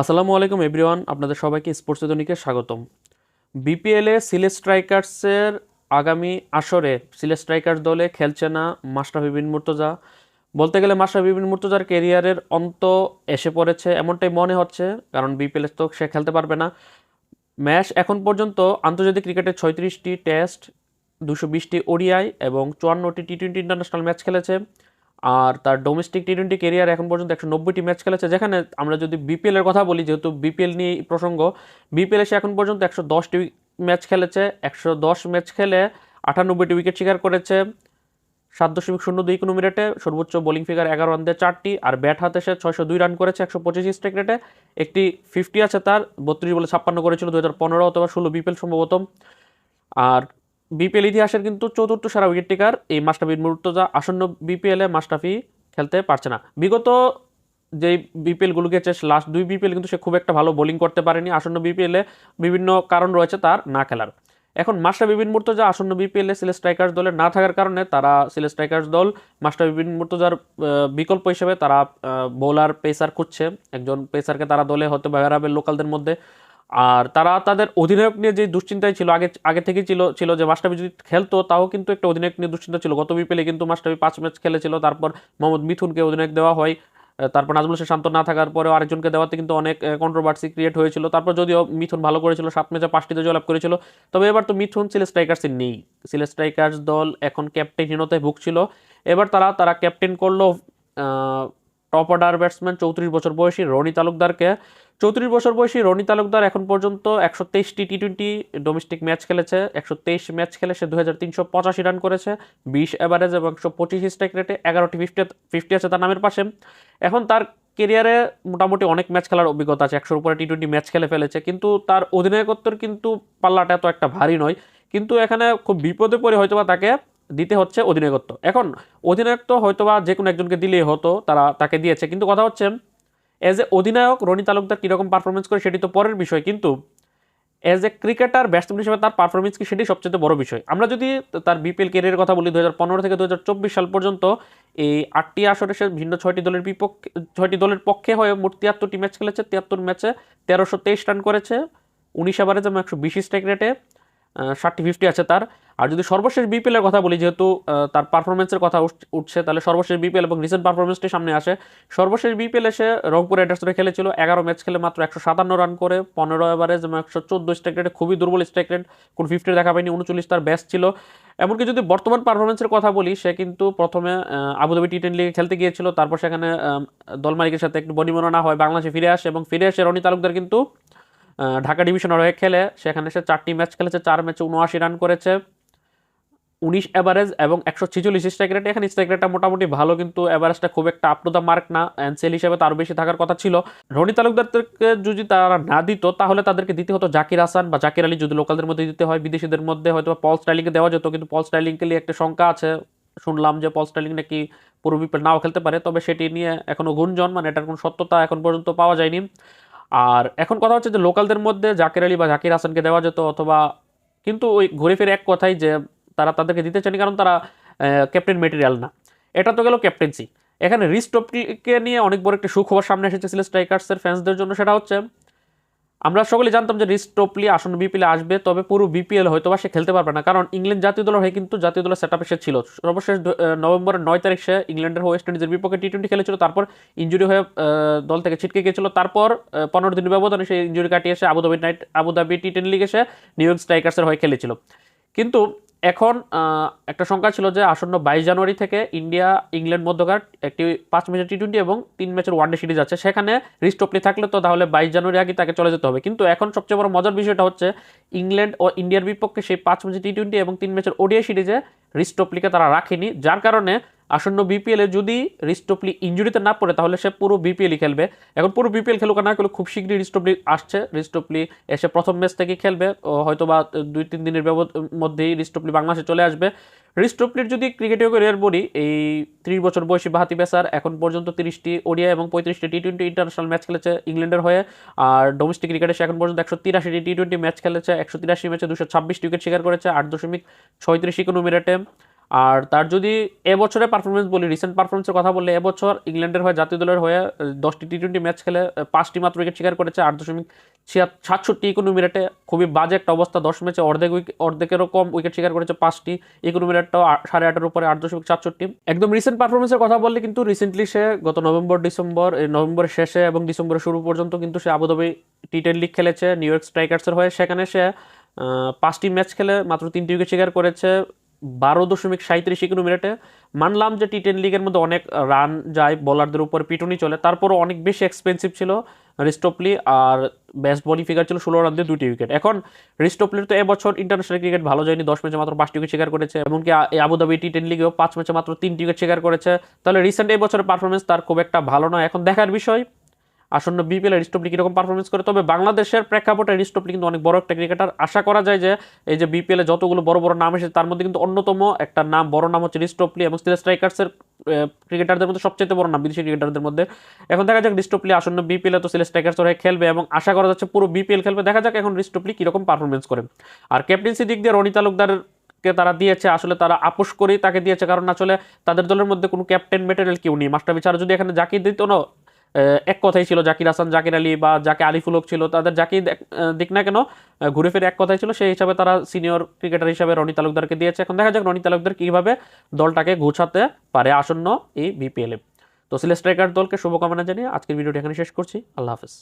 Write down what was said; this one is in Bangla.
আসসালামু আলাইকুম এভরিওয়ান আপনাদের সবাইকে স্পোর্টস দৈনিকে স্বাগতম। বিপিএলে সিলেট স্ট্রাইকার্সের আগামী আসরে সিলেট স্ট্রাইকার্স দলে খেলছে না মাশরাফি বিন মুর্তজা। বলতে গেলে মাশরাফি বিন মুর্তজার কেরিয়ারের অন্ত এসে পড়েছে, এমনটাই মনে হচ্ছে, কারণ বিপিএলে তো সে খেলতে পারবে না। ম্যাচ এখন পর্যন্ত আন্তর্জাতিক ক্রিকেটে ছয়ত্রিশটি টেস্ট, দুশো বিশটি ওডিআই এবং চুয়ান্নটি টি টোয়েন্টি ইন্টারন্যাশনাল ম্যাচ খেলেছে। আর তার ডোমেস্টিক টি টোয়েন্টি কেরিয়ার এখন পর্যন্ত একশো নব্বইটি ম্যাচ খেলেছে। যেখানে আমরা যদি বিপিএল এর কথা বলি, যেহেতু বিপিএল নিয়ে প্রসঙ্গ বিপিএল সে এখন পর্যন্ত একশো দশটি ম্যাচ খেলেছে। একশো দশ ম্যাচ খেলে আটানব্বইটি উইকেট শিকার করেছে। সাত দশমিক শূন্য দুই কোনো মিনিটে, সর্বোচ্চ বোলিং ফিগার এগারো রান দিয়ে চারটি, আর ব্যাট হাতে সে ছয়শো দুই রান করেছে একশো পঁচিশ স্ট্রাইক রেটে একটি ফিফটি আছে তার, বত্রিশ বলে ছাপ্পান্ন করেছিল দু হাজার পনেরো অথবা ষোলো বিপিএল সম্ভবত। আর বিপিএল ইতিহাসের কিন্তু চতুর্থ সেরা উইকেট টেকার এই মাস্টাফি মুর্তজা আসন্ন বিপিএলে মাস্টাফি খেলতে পারছে না। বিগত যেই বিপিএলগুলো গেছে লাস্ট দুই বিপিএল কিন্তু সে খুব একটা ভালো বোলিং করতে পারেনি। আসন্ন বিপিএলে বিভিন্ন কারণ রয়েছে তার না খেলার। এখন মাস্টার বিপিন মুর্তজা আসন্ন বিপিএলে সিলেট স্ট্রাইকার্স দলে না থাকার কারণে তারা সিলেট স্ট্রাইকার্স দল মাস্টার বিপিন মুর্তজার বিকল্প হিসেবে তারা বোলার পেসার খুঁজছে। একজন পেসারকে তারা দলে হতে বেড়াবে লোকালদের মধ্যে। আর তারা তাদের অধিনায়ক নিয়ে যে দুশ্চিন্তায় ছিল, আগে আগে থেকেই ছিল ছিল যে মাস্টাবি যদি খেলতো, তাও কিন্তু একটা অধিনায়ক নিয়ে দুশ্চিন্তা ছিল। গত বিপিএলে কিন্তু মাস্টাবি পাঁচ ম্যাচ খেলেছিল, তারপর মোহাম্মদ মিথুনকে অধিনায়ক দেওয়া হয় তারপর নাজমুল হোসেন শান্ত না থাকার পরেও আরেকজনকে দেওয়াতে কিন্তু অনেক কন্ট্রোভার্সি ক্রিয়েট হয়েছিল। তারপর যদিও মিথুন ভালো করেছিল, সাত ম্যাচে পাঁচটিতে জয়লাভ করেছিল, তবে এবার তো মিথুন সিলেট স্ট্রাইকার্সে নেই। সিলে স্ট্রাইকার্স দল, এখন ক্যাপ্টেনহীনতায় ভুগছিল। এবার তারা তারা ক্যাপ্টেন করল টপ অর্ডার ব্যাটসম্যান চৌত্রিশ বছর বয়সী রনি তালুকদারকে। চৌত্রিশ বছর বয়সী রনি তালুকদার এখন পর্যন্ত একশো তেইশটি টি টোয়েন্টি ডোমেস্টিক ম্যাচ খেলেছে। একশো তেইশ ম্যাচ খেলে সে দু হাজার তিনশো পঁচাশি রান করেছে। বিশ অ্যাভারেজ এবং একশো পঁচিশ স্ট্রাইক রেটে এগারোটি ফিফটি ফিফটি আছে তার নামের পাশে। এখন তার কেরিয়ারে মোটামুটি অনেক ম্যাচ খেলার অভিজ্ঞতা আছে। একশোর উপরে টি টোয়েন্টি ম্যাচ খেলে ফেলেছে। কিন্তু তার অধিনায়কত্বের কিন্তু পাল্লাটা এত একটা ভারী নয়। কিন্তু এখানে খুব বিপদে পড়ে হয়তোবা তাকে দিতে হচ্ছে অধিনায়কত্ব। এখন অধিনায়কত্ব হয়তোবা যে কোনো একজনকে দিলেই হতো, তারা তাকে দিয়েছে। কিন্তু কথা হচ্ছে এজ এ অধিনায়ক, রনি তালুকদার কীরকম পারফরমেন্স করে সেটি তো পরের বিষয়, কিন্তু এজ এ ক্রিকেটার ব্যাটসম্যান হিসেবে তার পারফরমেন্স কি সেটি সবচেয়ে বড় বিষয়। আমরা যদি তার বিপিএল ক্যারিয়ারের কথা বলি দু হাজার পনেরো থেকে দু হাজার চব্বিশ সাল পর্যন্ত, এই আটটি আসরে সে ভিন্ন ছয়টি দলের বিপক্ষে, ছয়টি দলের পক্ষে হয়ে মোট তিয়াত্তরটি ম্যাচ খেলেছে। তিয়াত্তর ম্যাচে তেরোশো তেইশ রান করেছে। উনিশ ওভারে যেমন একশো বিশ স্ট্রাইক রেটে ষাটটি ফিফটি আছে তার। আর যদি সর্বশেষ বিপিএল এর কথা বলি যেহেতু তার পারফরমেন্সের কথা উঠ- উঠছে তাহলে সর্বশেষ বিপিএল এবং রিসেন্ট পারফরমেন্সটি সামনে আসে। সর্বশেষ বিপিএল এসে রংপুর রাইডার্স দলে খেলেছিল এগারো ম্যাচ খেলে মাত্র একশো সাতান্ন রান করে পনেরো এভারেজ এবং একশো চোদ্দ স্ট্রাইক রেটে খুবই দুর্বল স্ট্রাইক রেট কোন ফিফটি দেখা পায়নি উনচল্লিশ তার ব্যাস ছিল। এমনকি যদি বর্তমান পারফরমেন্সের কথা বলি সে কিন্তু প্রথমে আবুধাবি টি টেন লিগে খেলতে গিয়েছিল তারপর সেখানে আহ, দল মালিকের সাথে একটু বনিমনা হয় বাংলাদেশে ফিরে আসে এবং ফিরে এসে রনি তালুকদার কিন্তু ঢাকা ডিভিশনের হয়ে খেলে। সেখানে সে চারটি ম্যাচ খেলেছে চার ম্যাচে উনআশি রান করেছে। উনিশ অ্যাভারেজ এবং একশো ছেচল্লিশ স্ট্রাইক রেট এখানে স্ট্রাইক রেটটা মোটামুটি ভালো, কিন্তু অ্যাভারেজটা খুব একটা আপ টু দ্য মার্ক না। সেল হিসেবে তারও বেশি থাকার কথা ছিল। রনি তালুকদারকে যদি তারা না দিত, তাহলে তাদেরকে দিতে হতো জাকির হাসান বা জাকির আলী যদি লোকালদের মধ্যে দিতে হয়। বিদেশিদের মধ্যে হয়তো পল স্টাইলিংকে দেওয়া যেত, কিন্তু পল স্টাইলিংকে নিয়ে একটা শঙ্কা আছে। শুনলাম যে পল স্টাইলিং নাকি পুরো বিপিএল নাও খেলতে পারে, তবে সেটি নিয়ে এখনও গুঞ্জন মানে এটার কোনো সত্যতা এখন পর্যন্ত পাওয়া যায়নি। আর এখন কথা হচ্ছে যে লোকালদের মধ্যে জাকির আলী বা জাকির হাসানকে দেওয়া যেত, অথবা কিন্তু ওই ঘুরে ফিরে এক কথাই যে তারা তাদেরকে দিতে চায়নি কারণ তারা ক্যাপ্টেন মেটেরিয়াল না। এটা তো গেল ক্যাপ্টেন্সি এখানে রিস্টপকে নিয়ে অনেক বড় একটা সুখবর সামনে এসেছে সিলেট স্ট্রাইকার্সের ফ্যান্সদের জন্য, সেটা হচ্ছে, আমরা সকলে জানতাম যে রিস টোপলি আসন্ন বিপিএল আসবে, তবে পুরো বিপিএল হয়তো বা সে খেলতে পারবে না, কারণ ইংল্যান্ড জাতীয় দলের হয়ে কিন্তু জাতীয় দলের সেট সে ছিল। সর্বশেষ নভেম্বরের নয় তারিখ সে ইংল্যান্ডের ওয়েস্ট ইন্ডিজের বিপক্ষে টি টোয়েন্টি খেলেছিল, তারপর ইঞ্জুরি হয়ে দল থেকে ছিটকে গিয়েছিল, তারপর পনেরো দিনের ব্যবধানে সেই ইঞ্জুরি কাটিয়ে এসে Abu Dhabi knight Abu Dhabi T ten লিগে সে নিউ ইয়র্ক স্ট্রাইকার্সের হয়ে খেলেছিল। কিন্তু এখন একটা সংখ্যা ছিল যে আসন্ন বাইশ জানুয়ারি থেকে ইন্ডিয়া, ইংল্যান্ড মধ্যকার একটি পাঁচ ম্যাচের টি টোয়েন্টি এবং তিন ম্যাচের ওয়ানডে সিরিজ আছে। সেখানে রিস্টপলি থাকলে তো তাহলে বাইশ জানুয়ারি আগে তাকে চলে যেতে হবে। কিন্তু এখন সবচেয়ে বড় মজার বিষয়টা হচ্ছে ইংল্যান্ড ও ইন্ডিয়ার বিপক্ষে সেই পাঁচ ম্যাচের টি টোয়েন্টি এবং তিন ম্যাচের ওডিআই সিরিজে রিস্টপলিকে তারা রাখেনি, যার কারণে আসন্ন বিপিএলে যদি রিস্টপলি ইঞ্জুরিতে না পড়ে, তাহলে সে পুরো বিপিএলই খেলবে। এখন পুরো বিপিএল খেলুক না খেলুক, খুব শীঘ্রই রিস্টপলি আসছে। রিস্টপলি এসে প্রথম ম্যাচ থেকে খেলবে। হয়তো বা দুই তিন দিনের মধ্যেই রিস্টপলি বাংলাদেশে চলে আসবে। রিস্টপলির যদি ক্রিকেটীয় ক্যারিয়ার বলি, এই ত্রিশ বছর বয়সী বাহাতি পেসার এখন পর্যন্ত তিরিশটি ওডিয়া এবং পঁয়ত্রিশটি টি টোয়েন্টি ইন্টারন্যাশনাল ম্যাচ খেলেছে ইংল্যান্ডের হয়ে। আর ডোমেস্টিক ক্রিকেটে সে এখন পর্যন্ত একশো তিরাশিটি টি টোয়েন্টি ম্যাচ খেলেছে, একশো তিরাশি ম্যাচে দুশো ছাব্বিশটি উইকেট শিকার করেছে, আট দশমিক ছয়ত্রিশ ইকোনমি রেটে আর তার যদি এবছরের পারফরমেন্স বলি রিসেন্ট পারফরমেন্সের কথা বললে এবছর ইংল্যান্ডের হয়ে, জাতীয় দলের হয়ে দশটি টি টোয়েন্টি ম্যাচ খেলে পাঁচটি মাত্র উইকেট শিকার করেছে, আট দশমিক সাতষট্টি ইকোনমি রেটে খুবই বাজে একটা অবস্থা, দশ ম্যাচে অর্ধেক উইকেট অর্ধেকেরও কম উইকেট শিকার করেছে পাঁচটি ইকোনমি রেটটাও সাড়ে আটের উপরে আট দশমিক সাতষট্টি। একদম রিসেন্ট পারফরমেন্সের কথা বললে কিন্তু রিসেন্টলি সে গত নভেম্বর, ডিসেম্বর নভেম্বরের শেষে এবং ডিসেম্বরের শুরু পর্যন্ত কিন্তু সে Abu Dhabi T ten league খেলেছে, নিউ ইয়র্ক স্ট্রাইকার্সের হয়ে। সেখানে সে পাঁচটি ম্যাচ খেলে মাত্র তিনটি উইকেট শিকার করেছে। বারো দশমিক সাঁত্রিশ ইকোনমি রেটে মানলাম যে টি টেন লিগের মধ্যে অনেক রান যায় বোলারদের উপর পিটুনি চলে। তারপরও অনেক বেশি এক্সপেন্সিভ ছিল রিস্টোপলি আর বেস্ট বলিং ফিগার ছিল ষোলো রান দিয়ে দুটি উইকেট এখন রিস্টোপলির তো এবছর ইন্টারন্যাশনাল ক্রিকেট ভালো যায়নি, দশ ম্যাচে মাত্র পাঁচটি উইকেট শিকার করেছে। এমনকি আবুধাবি টি টেন লিগেও পাঁচ ম্যাচে মাত্র তিনটি উইকেট শিকার করেছে। তাহলে রিসেন্ট এই বছরের পারফরমেন্স তার খুব একটা ভালো নয়। এখন দেখার বিষয় আসন্ন বিপিএল রিস্টপলি কীরকম পারফরমেন্স করে। তবে বাংলাদেশের প্রেক্ষাপটে রিস্টপলি কিন্তু অনেক বড় একটা ক্রিকেটার আশা করা যায় যে এই যে বিপিএলে যতগুলো বড় বড় নাম এসেছে, তার মধ্যে কিন্তু অন্যতম একটা নাম, বড় নাম হচ্ছে রিস্টপলি এবং সিলেট স্ট্রাইকার্সের ক্রিকেটারদের মধ্যে সবচেয়ে বড় নাম বিদেশি ক্রিকেটারদের মধ্যে। এখন দেখা যাক রিস্টপলি আসন্ন বিপিএলে তো সিলেট স্ট্রাইকার্স হয়ে খেলবে এবং আশা করা যাচ্ছে পুরো বিপিএল খেলবে। দেখা যাক এখন রিস্টপলি কীরকম পারফরমেন্স করে। আর ক্যাপ্টেন্সি দিক দিয়ে রনি তালুকদার কে তারা দিয়েছে, আসলে তারা আপোষ করেই তাকে দিয়েছে, কারণ আসলে তাদের দলের মধ্যে কোনো ক্যাপ্টেন মেটেরিয়াল কেউ নেই। মাস্টার ছাড়া যদি এখানে জাকির দিত না এক কথাই ছিল জাকির হাসান, জাকির আলী বা যাকে আলিফুল ছিল, তাদের জাকি দিক না কেন ঘুরে ফিরে এক কথাই ছিল, সেই হিসাবে তারা সিনিয়র ক্রিকেটার হিসাবে রনি তালুকদারকে দিয়েছে। এখন দেখা যাক রনি তালুকদার কীভাবে দলটাকে গুছাতে পারে আসন্ন এই বিপিএলে তো সিলেট স্ট্রাইকার দলকে শুভকামনা জানিয়ে আজকের ভিডিওটি এখানে শেষ করছি। আল্লাহ হাফেজ।